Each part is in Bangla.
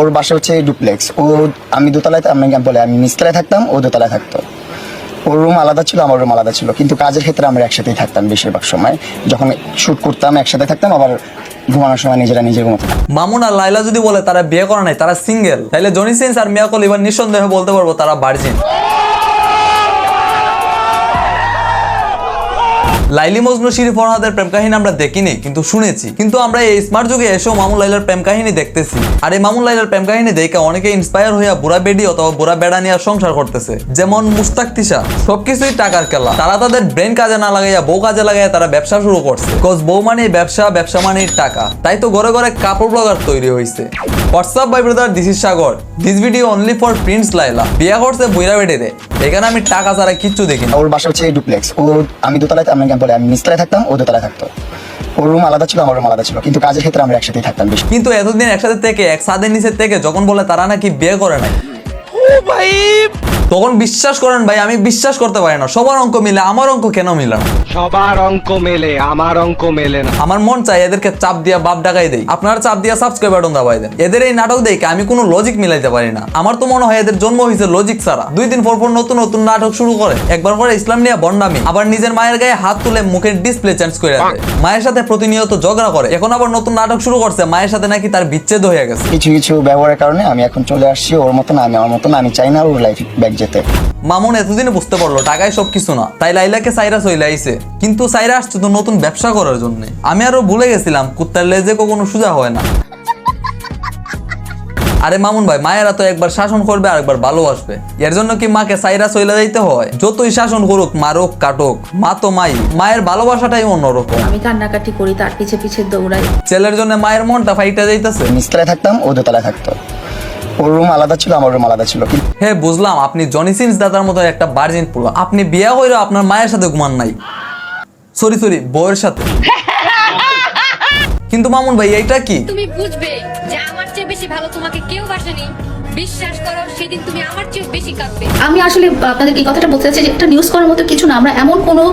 ওর বাসা হচ্ছে ডুপ্লেক্স। ও আমি দোতলায় আমি বলে, আমি নিচতলায় থাকতাম, ও দোতলায় থাকতো। ওর রুম আলাদা ছিল, আমার রুম আলাদা ছিল। কিন্তু কাজের ক্ষেত্রে আমরা একসাথেই থাকতাম বেশিরভাগ সময়। যখন শ্যুট করতাম, একসাথে থাকতাম, আবার ঘুমানোর সময় নিজেরা নিজে ঘুমাতাম। মামুন আর লাইলা যদি বলে তারা বিয়ে করা নাই, তারা সিঙ্গেল তাহলে জনি সিন্স আর মিয়াকল এবার নিঃসন্দেহে বলতে পারব তারা ভার্জিন লাইলি মজনু, শিরি ফরহাদের প্রেম কাহিনী আমরা দেখিনি, কিন্তু শুনেছি। কিন্তু আমরা এই স্মার্ট যুগে এসেও মামুন লাইলার প্রেম কাহিনী দেখতেছি। আর এই মামুন লাইলার প্রেম কাহিনী দেখে অনেকে ইন্সপায়ার হইয়া বুড়া বেডি অথবা বুড়া বেড়া নিয়ে সংসার করতেছে। যেমন মুস্তাক তিশা, সবকিছুই টাকার খেলা। তারা তাদের ব্রেন কাজে না লাগাইয়া, বউ কাজে লাগাইয়া তারা ব্যবসা শুরু করছে। কজ বউ মানে ব্যবসা ব্যবসা মানে টাকা। তাই তো ঘরে ঘরে কাপড় ব্লগার তৈরি হয়েছে WhatsApp bye brother this is Sagar this video only for Prince Laila বিয়া করছে বুইরা বেডে এখানে আমি টাকা ছাড়া কিচ্ছু দেখি না। ওর বাসা হচ্ছে ডুপ্লেক্স ও আমি দোতলায়, আমি বলে আমি নিচতলায় থাকতাম ও দোতলায় থাকতো। ওর রুম আলাদা ছিল আমার রুম আলাদা ছিল। কিন্তু কাজের ক্ষেত্রে আমরা একসাথেই থাকতাম বেশি। কিন্তু এতদিন একসাথে থেকে এক সাদের নিচে থেকে যখন বলে তারা নাকি বিয়ে করে নাই। তখন বিশ্বাস করেন ভাই আমি বিশ্বাস করতে পারি না। সবার অঙ্ক মিলে আমার অঙ্ক কেন মিলে না? সবার অঙ্ক মেলে আমার অঙ্ক মেলে না। আমার মন চাই এদেরকে চাপ দিয়া বাপ ডাকাই দেই। আপনারা চাপ দিয়া সাবস্ক্রাইব বাটন দাবাই দেন। এদের এই নাটক দেখে আমি কোনো লজিক মিলাইতে পারি না। আমার তো মনে হয় এদের জন্ম হয়েছে লজিক ছাড়া। দুই দিন পর পর নতুন নতুন নাটক শুরু করে। একবার করে ইসলাম নিয়ে বন্ডামি। আবার নিজের মায়ের গায়ে হাত তুলে মুখের ডিসপ্লে চেঞ্জ করে দেয়। মায়ের সাথে প্রতিনিয়ত ঝগড়া করে। এখন আবার নতুন নাটক শুরু করছে। মায়ের সাথে নাকি তার বিচ্ছেদ হয়ে গেছে। কিছু কিছু ব্যবহারের কারণে আমি এখন চলে আসছি। ওর মতন আমি আমার মতন আমি চাই না ওর লাইফ ব্যাক যেতে মামুন এতদিনে বুঝতে পারল টাকায় সব কিছু না। তাই লাইলাকে সাইরা চলে আইছে। কিন্তু সাইরা আসছে তো নতুন ব্যবসা করার জন্য। আমি আরও ভুলে গেছিলাম কুত্তার লেজে কখনো সোজা হয় না। আরে মামুন ভাই মায়েরা তো একবার শাসন করবে আর একবার ভালোবাসবে এর জন্য কি মাকে সাইরা চলে যাইতে হয়? যতই শাসন করুক মারুক কাটুক মা তো মাই। মায়ের ভালোবাসাটাই অন্যরকম। আমি কান্নাকাটি করি তার পিছে পিছে দৌড়াই। ছেলের জন্য মায়ের মনটা ফাইটা যাইতেছে। নিচতলায় থাকতাম ও দোতলায় থাকতো। ওর রুম আলাদা ছিল আমার রুম আলাদা ছিল। হ্যাঁ বুঝলাম। আপনি জনি সিন্স দাদার মতো একটা বার্জিন পুরো। আপনি বিয়া হইল আপনার মায়ের সাথে ঘুমান নাই। সরি সরি বউয়ের সাথে। কিন্তু মামুন ভাই এইটা কি? তুমি বুঝবে যে আমার চেয়ে বেশি ভালো তোমাকে কেউ বাসেনি। বিশ্বাস করো সেদিন তুমি আমার চেয়ে বেশি কাঁদবে। আমি আসলে আপনাদেরকে এই কথাটা বলতে চাচ্ছি যে একটা নিউজ করার মতো কিছু না। আমরা এমন কোনো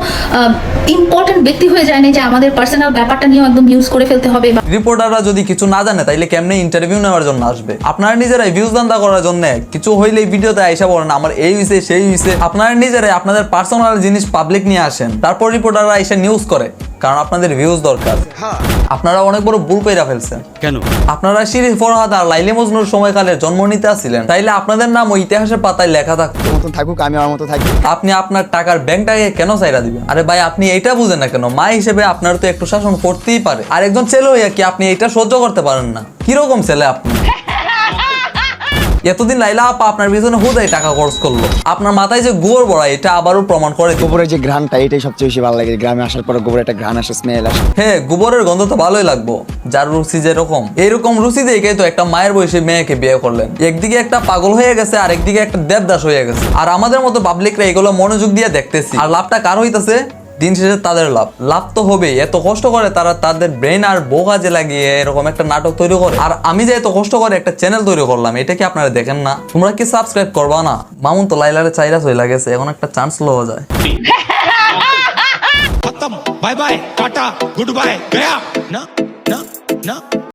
ইম্পর্টেন্ট ব্যক্তি হয়ে যায়নি যে আমাদের পার্সোনাল ব্যাপারটা নিয়ে একদম নিউজ করে ফেলতে হবে রিপোর্টাররা যদি কিছু না জানে তাইলে কেমনে ইন্টারভিউ নেওয়ার জন্য আসবে? আপনারা নিজেরাই ভিউজ দান্দা করার জন্য কিছু হইলেই ভিডিওতে আইসা বলেন আমার এই হইছে সেই হইছে। আপনারা নিজেরাই আপনাদের পার্সোনাল জিনিস পাবলিক নিয়ে আসেন তারপর রিপোর্টাররা এসে নিউজ করে। কারণ আপনাদের ভিউজ দরকার। আপনারা অনেক বড় ভুল কইরা ফেলছেন। কেন? আপনারা শিরিফ ফরহাদ আর লাইলি মজনুর সময়কালে জন্ম নিতে আসছিলেন। তাইলে আপনাদের নাম ওই ইতিহাসের পাতায় লেখা থাকতো। মতন থাকুক আমি আমার মতো থাকি। আপনি আপনার টাকার ব্যাংকটাকে কেন চাইরা দিবেন? আরে ভাই আপনি এইটা বুঝেন না কেন? মা হিসেবে আপনার তো একটু শাসন করতেই পারে। আর একজন ছেলে হইয়া কি আপনি এটা সহ্য করতে পারেন না? কীরকম ছেলে আপনি? এতদিন লাইলা আপা আপনার পিছনে হুদাই টাকা খরচ করল। আপনার মাথায় যে গোবর বড়া এটা আবারও প্রমাণ করে গোবরের যে ঘ্রাণটা এটাই সবচেয়ে বেশি ভালো লাগে। গ্রামে আসার পরে গোবরের একটা ঘ্রাণ আসে স্মেল আসে। হ্যাঁ গোবরের গন্ধ তো ভালোই লাগবো। যার রুচি যেরকম। এইরকম রুচি দেখে তো একটা মায়ের বয়সে মেয়েকে বিয়ে করলেন। একদিকে একটা পাগল হয়ে গেছে আর একদিকে একটা দেবদাস হয়ে গেছে। আর আমাদের মতো পাবলিকরা এগুলো মনোযোগ দিয়ে দেখতেছি। আর লাভটা কার হইতাছে? দিন শেষে তাদের লাভ। লাভ তো হবেই। এত কষ্ট করে তারা তাদের ব্রেন আর বউ কাজে লাগিয়ে এরকম একটা নাটক তৈরি করে। আর আমি যে এত কষ্ট করে একটা চ্যানেল তৈরি করলাম, এটা কি আপনারা দেখেন না? তোমরা কি সাবস্ক্রাইব করবা না? মামুন তো লাইলারে চাইলা চলে গেছে, এখন একটা চান্স লওয়া যায়। Bye bye, tata, good bye, Gaya. না না না।